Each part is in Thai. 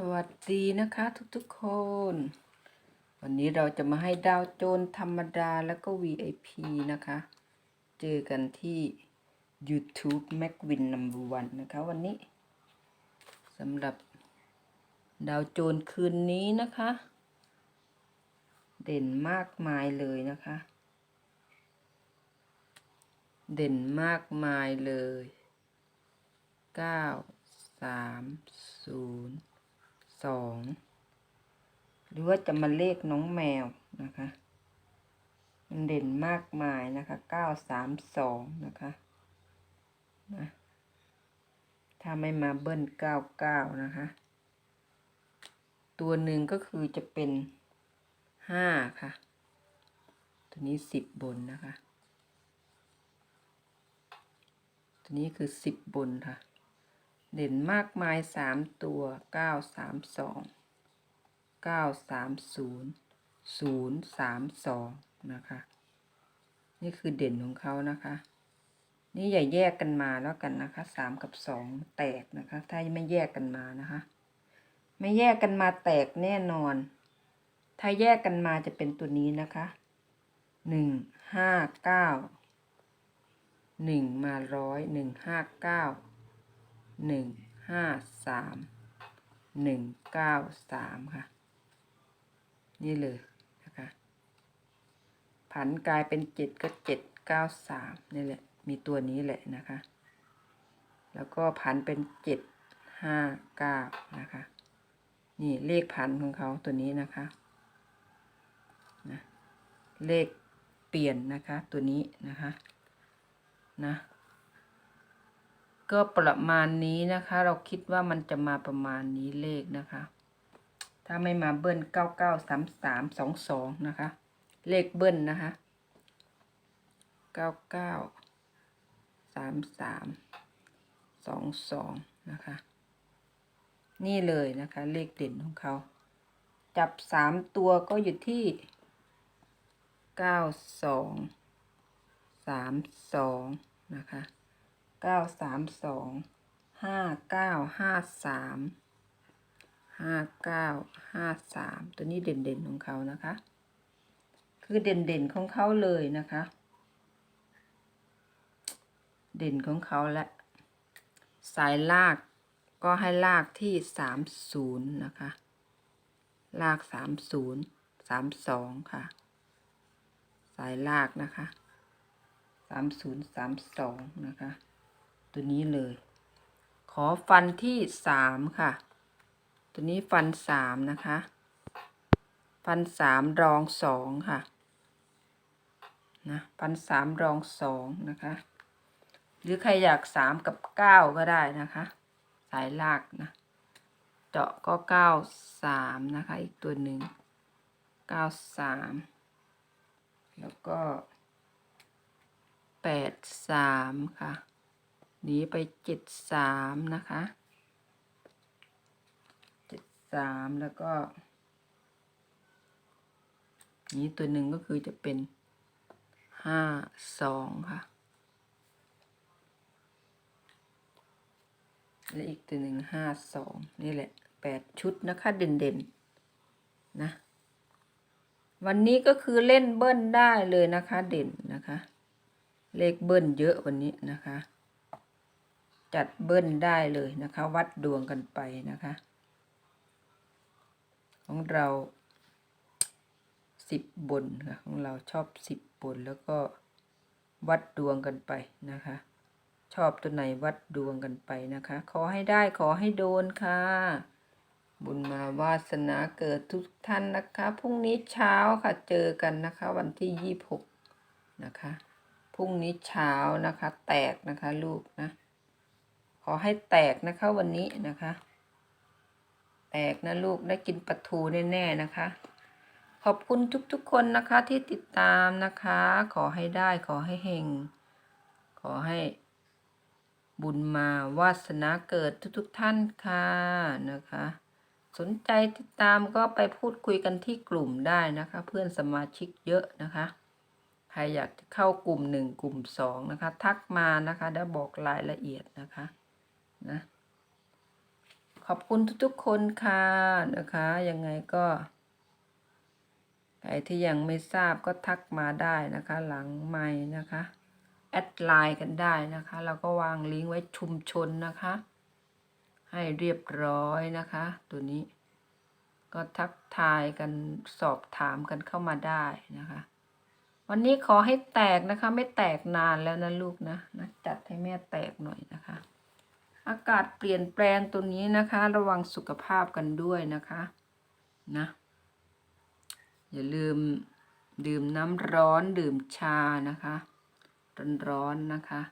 สวัสดีนะคะทุกๆคน วันนี้เราจะมาให้ดาวโจนธรรมดาแล้วก็ VIP นะคะ เจอกันที่ YouTube MacWin Number One นะคะวันนี้สำหรับดาวโจนคืนนี้นะคะ เด่นมากมายเลยนะคะ เด่นมากมายเลยเก้า สอง หรือว่าจะมาเลขน้องแมวนะคะ มันเด่นมากมายนะคะเก้าสามสองนะคะนะถ้าไม่มาเบิ้ลเก้าเก้านะคะ ตัวหนึ่งก็คือจะเป็นห้าค่ะ ตัวนี้สิบบนนะคะ ตัวนี้คือสิบบนค่ะ เด่นมากมายสามตัวเก้าสามสองเก้าสามศูนย์ศูนย์สามสองนะคะ นี่คือเด่นของเขานะคะ นี่อย่าแยกกันมาแล้วกันนะคะสามกับสองแตกนะคะ ถ้าไม่แยกกันมานะคะ ไม่แยกกันมาแตกแน่นอน ถ้าแยกกันมาจะเป็นตัวนี้นะคะหนึ่งห้าเก้าหนึ่งมาร้อยหนึ่งห้าเก้า หนึ่งห้าสามหนึ่งเก้าสามค่ะ นี่เลยนะคะผันกลายเป็นเจ็ดก็เจ็ดเก้าสามนี่แหละ มีตัวนี้แหละนะคะ แล้วก็ผันเป็นเจ็ดห้าเก้านะคะ นี่เลขผันของเขาตัวนี้นะคะนะเลขเปลี่ยนนะคะตัวนี้นะคะนะ ก็ประมาณนี้นะคะ เราคิดว่ามันจะมาประมาณนี้เลขนะคะ ถ้าไม่มาเบิ้ลเก้าเก้าสามสามสองสองนะคะ เลขเบิ้ลนะคะเก้าเก้าสามสามสองสองนะคะ นี่เลยนะคะ เลขเด่นของเขา จับสามตัวก็อยู่ที่เก้าสองสามสองนะคะ เก้าสามสองห้าเก้าห้าสามห้าเก้าห้าสามตัวนี้เด่นเด่นๆของเขานะคะ คือเด่นเด่นๆของเขาเลยนะคะ เด่นของเขาและ สายลากก็ให้ลากที่สามศูนย์นะคะ ลากสามศูนย์สามสองค่ะ สายลากนะคะสามศูนย์สามสองนะคะ ตัวนี้เลย ขอฟันที่สามค่ะ ตัวนี้ฟันสามนะคะ ฟันสามรองสองค่ะ นะฟันสามรองสองนะคะ หรือใครอยากสามกับเก้าก็ได้นะคะ สายลากนะ เจาะก็เก้าสามนะคะ อีกตัวหนึ่งเก้าสามแล้วก็แปดสามค่ะ หนีไปเจ็ดสามนะคะเจ็ดสามแล้วก็ นี้ตัวหนึ่งก็คือจะเป็นห้าสองค่ะ และอีกตัวหนึ่งห้าสองนี่แหละแปดชุดนะคะเด่นๆ นะ วันนี้ก็คือเล่นเบิ้ลได้เลยนะคะเด่นนะคะ เลขเบิ้ลเยอะวันนี้นะคะ จัดเบิ้ลได้เลยนะคะ วัดดวงกันไปนะคะ ของเราสิบบนค่ะของเราชอบสิบบนแล้วก็วัดดวงกันไปนะคะ ชอบตัวไหนวัดดวงกันไปนะคะ ขอให้ได้ขอให้โดนค่ะ บุญมาวาสนาเกิดทุกท่านนะคะพรุ่งนี้เช้าค่ะเจอกันนะคะ วันที่ยี่หกนะคะพรุ่งนี้เช้านะคะ แตกนะคะลูกนะ ขอให้แตกนะคะวันนี้นะคะ แตกนะลูกได้กินปลาทูแน่ๆนะคะ ขอบคุณทุกๆคนนะคะที่ติดตามนะคะ ขอให้ได้ขอให้เฮงขอให้บุญมาวาสนาเกิดทุกๆท่านค่ะนะคะ สนใจติดตามก็ไปพูดคุยกันที่กลุ่มได้นะคะ เพื่อนสมาชิกเยอะนะคะ ใครอยากจะเข้ากลุ่มหนึ่งกลุ่มสองนะคะ ทักมานะคะได้บอกรายละเอียดนะคะ นะขอบคุณทุกๆคนค่ะนะคะยังไงก็ใครที่ยังไม่ทราบก็ทักมาได้นะคะ หลังไม้นะคะ แอดไลน์กันได้นะคะเราก็วางลิงก์ไว้ชุมชนนะคะ ให้เรียบร้อยนะคะ ตัวนี้ ก็ทักทายกันสอบถามกันเข้ามาได้นะคะ วันนี้ขอให้แตกนะคะ ไม่แตกนานแล้วนะลูกนะนะจัดให้แม่แตกหน่อยนะคะ อากาศเปลี่ยนแปลงตัวนี้นะคะ ระวังสุขภาพกันด้วยนะคะนะอย่าลืมดื่มน้ำร้อนดื่มชานะคะร้อนๆนะคะ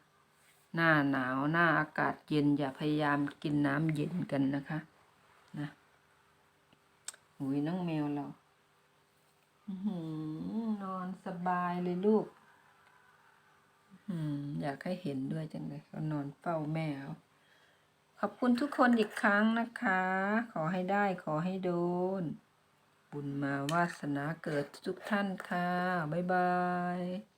หน้าหนาวหน้าอากาศเย็นอย่าพยายามกินน้ำเย็นกันนะคะนะหุยน้องแมวเราหือนอนสบายเลยลูกอืมอยากให้เห็นด้วยจังเลยเขานอนเฝ้าแม่เขา ขอบคุณทุกคนอีกครั้งนะคะ ขอให้ได้ขอให้โดน บุญมาวาสนาเกิดทุกท่านค่ะ บ๊ายบาย